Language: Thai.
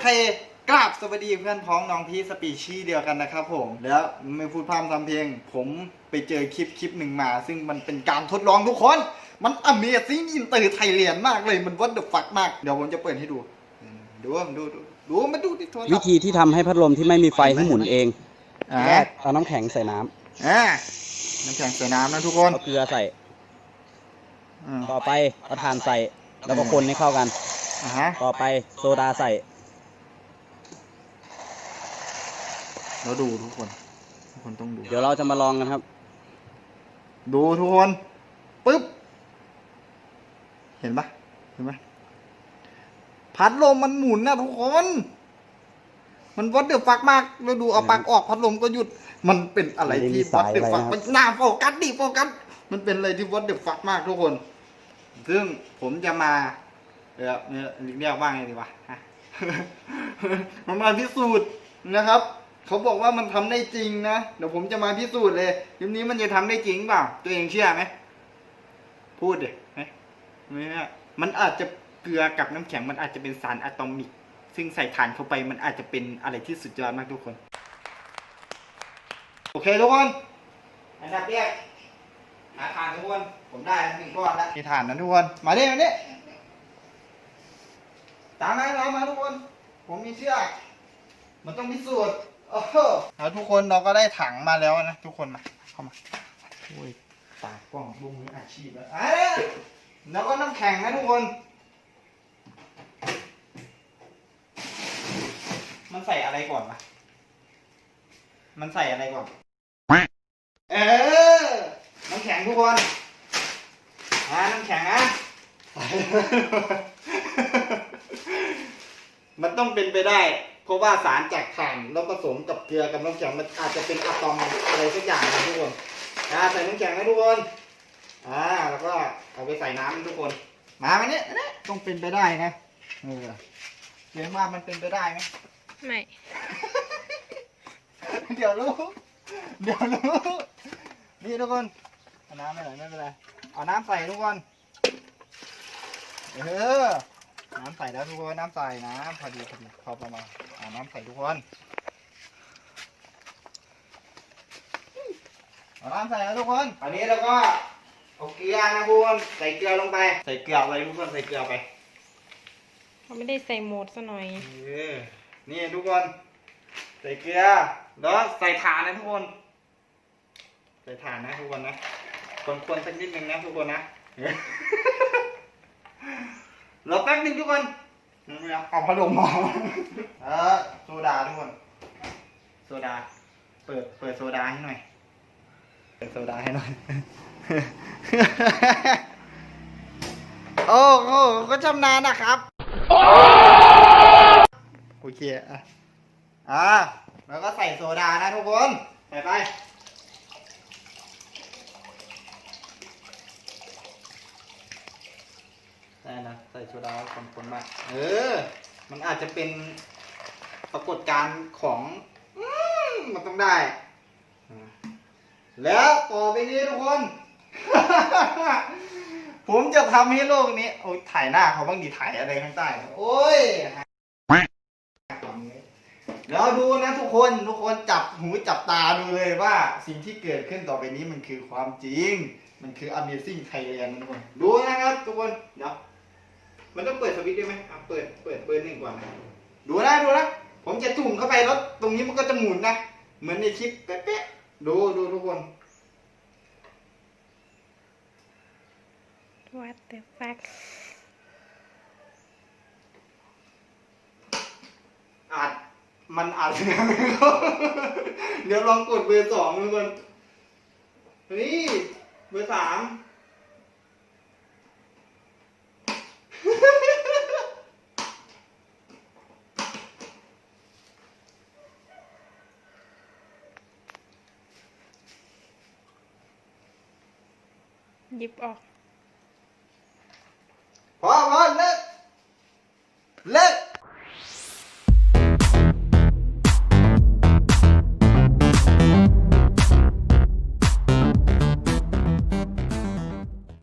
เคกราบสวัสดีเพื่อนพ้องน้องพี่สปีชีส์เดียวกันนะครับผม แล้วไม่พูดพร่ำทำเพลง ผมไปเจอคลิปคลิปหนึ่งมา ซึ่งมันเป็นการทดลองทุกคน มัน Amazing Inter Thailand มากเลยมัน what the fuck มาก เดี๋ยวผมจะเปิดให้ดู ดูดูดูดูมาดูดิโทรศัพท์วิธีที่ทำให้พัดลมที่ไม่มีไฟให้หมุนเองอ่าแรกเอาน้ำแข็งใส่น้ำอ่าน้ำแข็งใส่น้ำนะทุกคนเอาเกลือใส่ อืมต่อไปเอาถ่านใส่ แล้วก็คนให้เข้ากัน อ่าฮะ ต่อไปโซดาใส่ แล้วดูทุกคน ทุกคนต้องดู เดี๋ยวเราจะมาลองกันครับ ดูทุกคนปึ๊บ เห็นปะเห็นปะพัดลมมันหมุนนะทุกคน มันวัดเดือดฟักมากแล้วดูเอาปลั๊กออกพัดลมก็หยุด มันเป็นอะไรที่วัดเดือดฟักไม่มันได้มีสายอะไรนะครับหน้าโฟกัสดิโฟกัส มันเป็นอะไรที่วัดเดือดฟักมากทุกคน ซึ่งผมจะมาเออเนี่ยเรียกว่าไงดีวะฮะมันมาพิสูจน์นะครับ เขาบอกว่ามันทำได้จริงนะ เดี๋ยวผมจะมาพิสูจน์เลยคลิปนี้มันจะทำได้จริงเปล่า ตัวเองเชื่อไหม พูดดิเฮ้ยไม่ได้มันอาจจะเกลือกับน้ำแข็งมันอาจจะเป็นสารอะตอมิก ซึ่งใส่ถ่านเข้าไปมันอาจจะเป็นอะไรที่สุดยอดมากทุกคน โอเคทุกคน อันดับแรกหาถ่านทุกคน ผมได้หนึ่งก้อนแล้วมีถ่านนะทุกคน มาดิมาดิตามมาเรามาทุกคน ผมมีเชือกมันต้องพิสูจน์ โอ้โหแล้วทุกคนเราก็ได้ถังมาแล้วนะทุกคนมาเข้ามาโอ้ยตากล้องบุ้งนี้อาชีพแล้วอะแล้วก็น้ำแข็งนะทุกคน มันใส่อะไรก่อนวะมันใส่อะไรก่อน เออ น้ำแข็งทุกคนอ่าน้ำแข็งอะมันต้องเป็นไปได้ เพราะว่าสารจากถ่านแล้วผสมกับเกลือกับน้ำแข็งมันอาจจะเป็นอะตอมอะไรสักอย่างนะทุกคนอ่าใส่น้ำแข็งนะทุกคนอ่าแล้วก็เอาไปใส่น้ำนะทุกคน มามันนี้นะต้องเป็นไปได้นะเออเรียนว่ามันเป็นไปได้ไหมไม่ เดี๋ยวรู้เดี๋ยวรู้นี่ทุกคนเอาน้ำไปหน่อยไม่เป็นไรเอาน้ำใส่ทุกคนเออ น้ำใส่แล้วทุกคนน้ำใส่น้ำพอดีพอดีพอประมาณเอาน้ำใส่ทุกคนเอาน้ำใส่แล้วทุกคนอันนี้เราก็เอาเกลือนะทุกคนใส่เกลือลงไป ใส่เกลือไปทุกคนใส่เกลือไปเขาไม่ได้ใส่โหมดซะหน่อยเออนี่ทุกคน ใส่เกลือแล้วใส่ถ่านนะทุกคน ใส่ถ่านนะทุกคนนะคนๆสักนิดนึงนะทุกคนนะ รอแป๊บนึงทุกคนเอาพัดลมมาเออโซดาทุกคน โซดา เปิด เปิดโซดาให้หน่อย เปิดโซดาให้หน่อย โอ้โหก็ชำนาญนะครับ โอเค อะ อ่า แล้วก็ใส่โซดานะทุกคน ใส่ไป ใส่โซดาคนๆมาเออ มันอาจจะเป็นปรากฏการณ์ของอมมันต้องได้ แล้วต่อไปนี้ทุกคน ผมจะทำให้โลกนี้ โอ้ยถ่ายหน้าเขาบ้างดีถ่ายอะไรข้างใต้ โอ้ยแล้วดูนะทุกคนทุกคนจับหูจับตาดูเลยว่าสิ่งที่เกิดขึ้นต่อไปนี้มันคือความจริง มันคือ Amazing Thailand ทุกคนดูนะครับทุกคนเดี๋ยว มันต้องเปิดสวิตช์ด้วยไหมอะเปิด เปิดเบอร์หนึ่งก่อนนะ ดูนะดูนะ ผมจะจุ่มเข้าไปแล้วตรงนี้มันก็จะหมุนนะ เหมือนในคลิปเป๊ะๆ ดูดูทุกคน What the fuck อาจมันอาจจะเดี๋ยวลองกดเบอร์สองทุกคนเฮ้ยเบอร์สาม หยิบออก